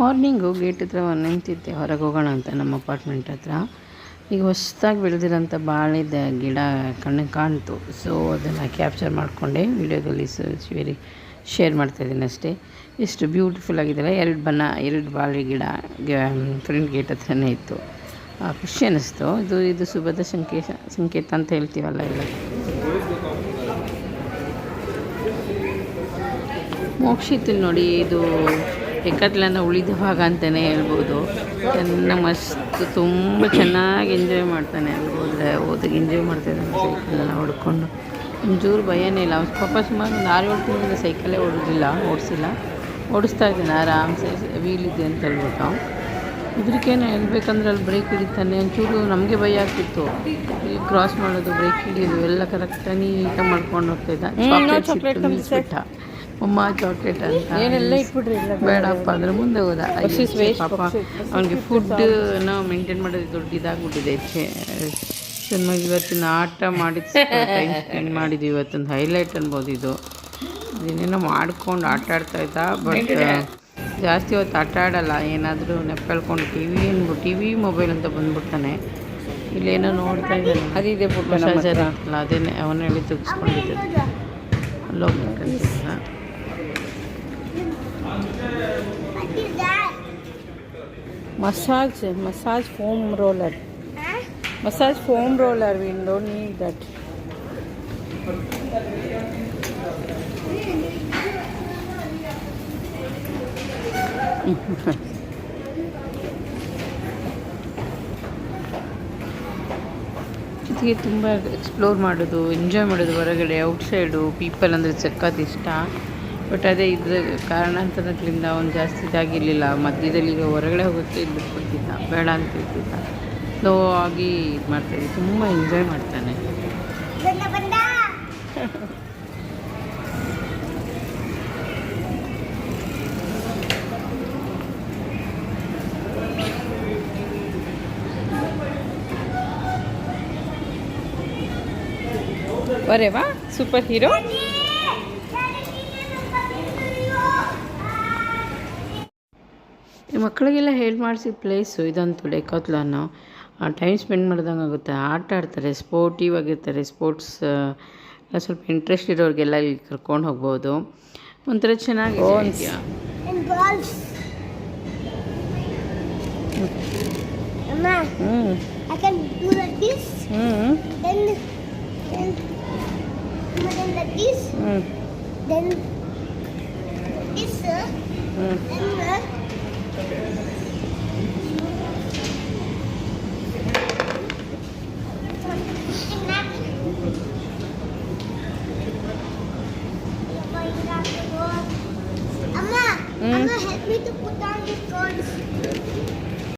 Morning gate ಹತ್ರ ನಿಂತಿದ್ದೆ. ಹೊರಗೆ ಹೋಗೋಣ ಅಂತ ನಮ್ಮ ಅಪಾರ್ಟ್ಮೆಂಟ್ ಹತ್ರ. ಈಗ ಹೊಸದಾಗಿ ಬೆಳೆದಿರೋಂಥ ಬಾಳಿದ ಗಿಡ ಕಣ್ಣಿಗೆ ಕಾಣ್ತು. ಸೊ ಅದನ್ನು ಕ್ಯಾಪ್ಚರ್ ಮಾಡಿಕೊಂಡೆ. ವಿಡಿಯೋದಲ್ಲಿ ವೆರಿ ಶೇರ್ ಮಾಡ್ತಾಯಿದ್ದೀನಿ ಅಷ್ಟೇ. ಎಷ್ಟು ಬ್ಯೂಟಿಫುಲ್ ಆಗಿದೆಯಲ್ಲ ಎರಡು ಬಣ್ಣ, ಎರಡು ಬಾಳೆ ಗಿಡ ಫ್ರಂಟ್ ಗೇಟ್ ಹತ್ರನೇ ಇತ್ತು. ಖುಷಿ ಅನ್ನಿಸ್ತು ಇದು ಇದು ಶುಭದ ಸಂಕೇತ ಸಂಕೇತ ಅಂತ ಹೇಳ್ತೀವಲ್ಲ ಎಲ್ಲ. ಮೋಕ್ಷಿತ್ತು ನೋಡಿ, ಇದು ಎಕ್ಕತ್ಲನ ಉಳಿದ ಭಾಗ ಅಂತಲೇ ಹೇಳ್ಬೋದು. ನನ್ನ ಮಸ್ತ್ ತುಂಬ ಚೆನ್ನಾಗಿ ಎಂಜಾಯ್ ಮಾಡ್ತಾನೆ ಅಲ್ಲಿ ಹೋದರೆ ಹೋದಾಗ ಎಂಜಾಯ್ ಮಾಡ್ತಾಯಿದ್ದಾನೆ ಸೈಕಲೆಲ್ಲ ಹೊಡ್ಕೊಂಡು. ಒಂಚೂರು ಭಯನೇ ಇಲ್ಲ. ಅವ್ನು ಪಾಪ ಸುಮಾರು ಒಂದು ಆರು ಏಳು ತಿಂಗಳಿಂದ ಸೈಕಲೇ ಓಡೋದಿಲ್ಲ ಓಡಿಸಿಲ್ಲ. ಓಡಿಸ್ತಾ ಇದ್ದಾನೆ ಆರಾಮ್ಸೆ ವೀಲ್ ಇದೆ ಅಂತ ಹೇಳ್ಬಿಟ್ಟು. ಇದ್ರಿಗೇನು ಹೇಳ್ಬೇಕಂದ್ರೆ ಅಲ್ಲಿ ಬ್ರೇಕ್ ಹಿಡಿತಾನೆ. ಒಂಚೂರು ನಮಗೆ ಭಯ ಆಗ್ತಿತ್ತು. ಇಲ್ಲಿ ಕ್ರಾಸ್ ಮಾಡೋದು ಬ್ರೇಕ್ ಹಿಡಿಯೋದು ಎಲ್ಲ ಕರೆಕ್ಟಾಗಿ ನೀಟಾಗಿ ಮಾಡ್ಕೊಂಡು ಹೋಗ್ತಾಯಿದ್ದ ಅಮ್ಮ ಚಾಕ್ಲೇಟ್ ಅಂತ. ಏನೆಲ್ಲ ಇಟ್ಬಿಟ್ರಿ ಇಲ್ಲ ಬೇಡಪ್ಪ ಅದ್ರ ಮುಂದೆ ಹೋದ. ಪಾಪ. ಅವನಿಗೆ ಫುಡ್ ನಾವು ಮೇಂಟೈನ್ ಮಾಡೋದು ದೊಡ್ಡ ಇದಾಗ್ಬಿಟ್ಟಿದೆ ಚೆನ್ನಾಗಿ ಇವತ್ತಿನ ಆಟ ಮಾಡಿದ ಟೈಮ್ ಸ್ಪೆಂಡ್ ಮಾಡಿದ್ವಿ ಇವತ್ತೊಂದು ಹೈಲೈಟ್ ಅನ್ಬೋದು ಇದು. ಏನೇನೋ ಮಾಡ್ಕೊಂಡು ಆಟ ಆಡ್ತಾ ಇದ್ದ ಬಟ್ ಜಾಸ್ತಿ ಹೊತ್ತು ಆಟ ಆಡಲ್ಲ. ಏನಾದರೂ ನೆಪ್ಪಳ್ಕೊಂಡು ಟಿ ವಿ ಅನ್ಬಿಟ್ಟು ಟಿ ವಿ ಮೊಬೈಲ್ ಅಂತ ಬಂದ್ಬಿಡ್ತಾನೆ. ಇಲ್ಲೇನೋ ನೋಡ್ತಾ ಇದ್ದಾನೆ. ಅದಿದೆ. ಮಸಾಜರ್ ಅದೇನೆ ಅವನ ಹೇಳಿ ತೆಗಿಸ್ಕೊಂಡಿದ್ದು. Massage massage foam roller massage foam roller we don't need that ಇದಕ್ಕೆ ತುಂಬ ಎಕ್ಸ್ಪ್ಲೋರ್ ಮಾಡೋದು ಎಂಜಾಯ್ ಮಾಡೋದು ಹೊರಗಡೆ ಔಟ್ಸೈಡು ಪೀಪಲ್ ಅಂದರೆ ಸಖತ್ ಇಷ್ಟ. ಬಟ್ ಅದೇ ಇದ್ರ ಕಾರಣಾಂತರಗಳಿಂದ ಅವ್ನು ಜಾಸ್ತಿ ಇದಾಗಿರಲಿಲ್ಲ. ಮಧ್ಯದಲ್ಲಿ ಈಗ ಹೊರಗಡೆ ಹೋಗೋಕ್ಕೆ ಇದು ಬಿಟ್ಬಿಡ್ತಿದ್ದ. ಬೇಡ ಅಂತ ಇರ್ತಿದ್ದ ಸ್ಲೋ ಆಗಿ ಇದು ಮಾಡ್ತಾಯಿದ್ದೆ. ತುಂಬ ಎಂಜಾಯ್ ಮಾಡ್ತಾನೆ. ಬರೇವಾ? ಸೂಪರ್ ಹೀರೋ ಈ ಮಕ್ಕಳಿಗೆಲ್ಲ ಹೇಳಿ ಮಾಡಿಸಿದ ಪ್ಲೇಸು ಇದಂತೂ ಡೆಕಾತ್ಲಾನು ಟೈಮ್ ಸ್ಪೆಂಡ್ ಮಾಡ್ದಂಗೆ ಆಗುತ್ತೆ. ಆಟ ಆಡ್ತಾರೆ ಸ್ಪೋರ್ಟಿವ್ ಆಗಿರ್ತಾರೆ ಸ್ಪೋರ್ಟ್ಸ್ ಎಲ್ಲ ಸ್ವಲ್ಪ ಇಂಟ್ರೆಸ್ಟ್ ಇರೋರಿಗೆಲ್ಲ ಇಲ್ಲಿ ಕರ್ಕೊಂಡು ಹೋಗ್ಬೋದು. ಒಂಥರ ಚೆನ್ನಾಗಿ ಹ್ಞೂ Amma, help me to put down these cards.